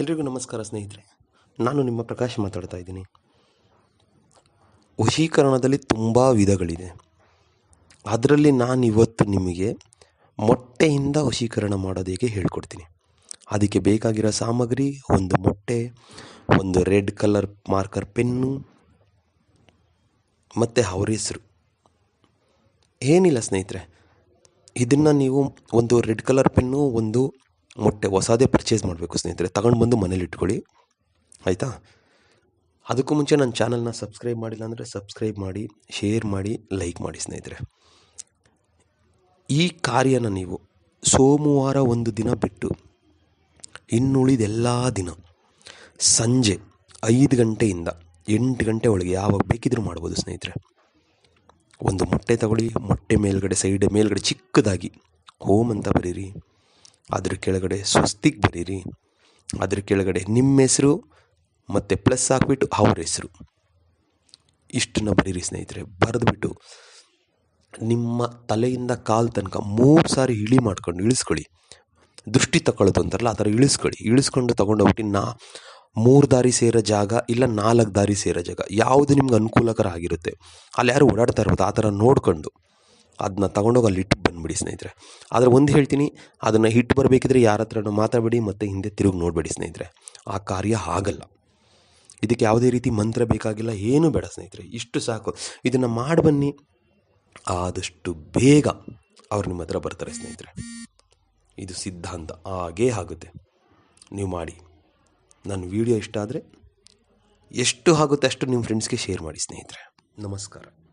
ಎಲ್ರಿಗೂ ನಮಸ್ಕಾರ ಸ್ನೇಹಿತರೆ. ನಾನು ನಿಮ್ಮ ಪ್ರಕಾಶ್ ಮಾತಾಡ್ತಾ ಇದ್ದೀನಿ. ವಶೀಕರಣದಲ್ಲಿ ತುಂಬ ವಿಧಗಳಿದೆ. ಅದರಲ್ಲಿ ನಾನು ಇವತ್ತು ನಿಮಗೆ ಮೊಟ್ಟೆಯಿಂದ ವಶೀಕರಣ ಮಾಡೋದು ಹೇಗೆ ಹೇಳ್ಕೊಡ್ತೀನಿ. ಅದಕ್ಕೆ ಬೇಕಾಗಿರೋ ಸಾಮಗ್ರಿ, ಒಂದು ಮೊಟ್ಟೆ, ಒಂದು ರೆಡ್ ಕಲರ್ ಮಾರ್ಕರ್ ಪೆನ್ನು, ಮತ್ತು ಅವ್ರ ಹೆಸರು. ಏನಿಲ್ಲ ಸ್ನೇಹಿತರೆ. ಇದನ್ನು ನೀವು ಒಂದು ರೆಡ್ ಕಲರ್ ಪೆನ್ನು, ಒಂದು ಮೊಟ್ಟೆ ಹೊಸದೇ ಪರ್ಚೇಸ್ ಮಾಡಬೇಕು ಸ್ನೇಹಿತರೆ. ತಗೊಂಡು ಬಂದು ಮನೇಲಿ ಇಟ್ಕೊಳ್ಳಿ. ಆಯಿತಾ? ಅದಕ್ಕೂ ಮುಂಚೆ ನನ್ನ ಚಾನಲ್ನ ಸಬ್ಸ್ಕ್ರೈಬ್ ಮಾಡಿಲ್ಲ ಅಂದರೆ ಸಬ್ಸ್ಕ್ರೈಬ್ ಮಾಡಿ ಶೇರ್ ಮಾಡಿ ಲೈಕ್ ಮಾಡಿ ಸ್ನೇಹಿತರೆ. ಈ ಕಾರ್ಯನ ನೀವು ಸೋಮವಾರ ಒಂದು ದಿನ ಬಿಟ್ಟು ಇನ್ನುಳಿದೆಲ್ಲ ದಿನ ಸಂಜೆ ಐದು ಗಂಟೆಯಿಂದ ಎಂಟು ಗಂಟೆ ಒಳಗೆ ಯಾವಾಗ ಬೇಕಿದ್ರೂ ಮಾಡ್ಬೋದು ಸ್ನೇಹಿತರೆ. ಒಂದು ಮೊಟ್ಟೆ ತಗೊಳ್ಳಿ, ಮೊಟ್ಟೆ ಮೇಲ್ಗಡೆ ಸೈಡ್ ಮೇಲ್ಗಡೆ ಚಿಕ್ಕದಾಗಿ ಹೋಮ್ ಅಂತ ಬರೀರಿ. ಅದ್ರ ಕೆಳಗಡೆ ಸ್ವಸ್ತಿಗೆ ಬರೀರಿ. ಅದ್ರ ಕೆಳಗಡೆ ನಿಮ್ಮ ಹೆಸರು ಮತ್ತು ಪ್ಲಸ್ ಹಾಕ್ಬಿಟ್ಟು ಅವ್ರ ಹೆಸರು. ಇಷ್ಟನ್ನ ಬರೀರಿ ಸ್ನೇಹಿತರೆ, ಬರೆದ್ಬಿಟ್ಟು ನಿಮ್ಮ ತಲೆಯಿಂದ ಕಾಲು ತನಕ ಮೂರು ಸಾರಿ ಇಳಿ ಮಾಡ್ಕೊಂಡು ಇಳಿಸ್ಕೊಳ್ಳಿ. ದೃಷ್ಟಿ ತಗೊಳ್ಳೋದು ಅಂತಾರಲ್ಲ ಆ ಥರ ಇಳಿಸ್ಕೊಳ್ಳಿ. ಇಳಿಸ್ಕೊಂಡು ತೊಗೊಂಡೋಗ್ಬಿಟ್ಟು ನಾ ಮೂರು ದಾರಿ ಸೇರೋ ಜಾಗ ಇಲ್ಲ ನಾಲ್ಕು ದಾರಿ ಸೇರೋ ಜಾಗ, ಯಾವುದು ನಿಮ್ಗೆ ಅನುಕೂಲಕರ ಆಗಿರುತ್ತೆ. ಅಲ್ಲಿ ಯಾರು ಓಡಾಡ್ತಾ ಇರ್ಬೋದು, ಆ ಥರ ನೋಡಿಕೊಂಡು. ಅದನ್ನ ತಗೊಂಡೋಗಿ ಅಲ್ಲಿ ಇಟ್ಟು ಬಂದ್ಬಿಡಿ ಸ್ನೇಹಿತರೆ. ಆದರೆ ಒಂದು ಹೇಳ್ತೀನಿ, ಅದನ್ನು ಹಿಟ್ಟು ಬರಬೇಕಿದ್ರೆ ಯಾರ ಹತ್ರನೂ ಮಾತಾಡಬೇಡಿ ಮತ್ತು ಹಿಂದೆ ತಿರುಗಿ ನೋಡಬೇಡಿ ಸ್ನೇಹಿತರೆ. ಆ ಕಾರ್ಯ ಆಗಲ್ಲ. ಇದಕ್ಕೆ ಯಾವುದೇ ರೀತಿ ಮಂತ್ರ ಬೇಕಾಗಿಲ್ಲ, ಏನೂ ಬೇಡ ಸ್ನೇಹಿತರೆ. ಇಷ್ಟು ಸಾಕು. ಇದನ್ನು ಮಾಡಿ ಬನ್ನಿ. ಆದಷ್ಟು ಬೇಗ ಅವ್ರು ನಿಮ್ಮ ಹತ್ರ ಬರ್ತಾರೆ ಸ್ನೇಹಿತರೆ. ಇದು ಸಿದ್ಧಾಂತ. ಹಾಗೇ ಆಗುತ್ತೆ. ನೀವು ಮಾಡಿ. ನನ್ನ ವಿಡಿಯೋ ಇಷ್ಟ ಆದರೆ ಎಷ್ಟು ಆಗುತ್ತೆ ಅಷ್ಟು ನಿಮ್ಮ ಫ್ರೆಂಡ್ಸ್ಗೆ ಶೇರ್ ಮಾಡಿ ಸ್ನೇಹಿತರೆ. ನಮಸ್ಕಾರ.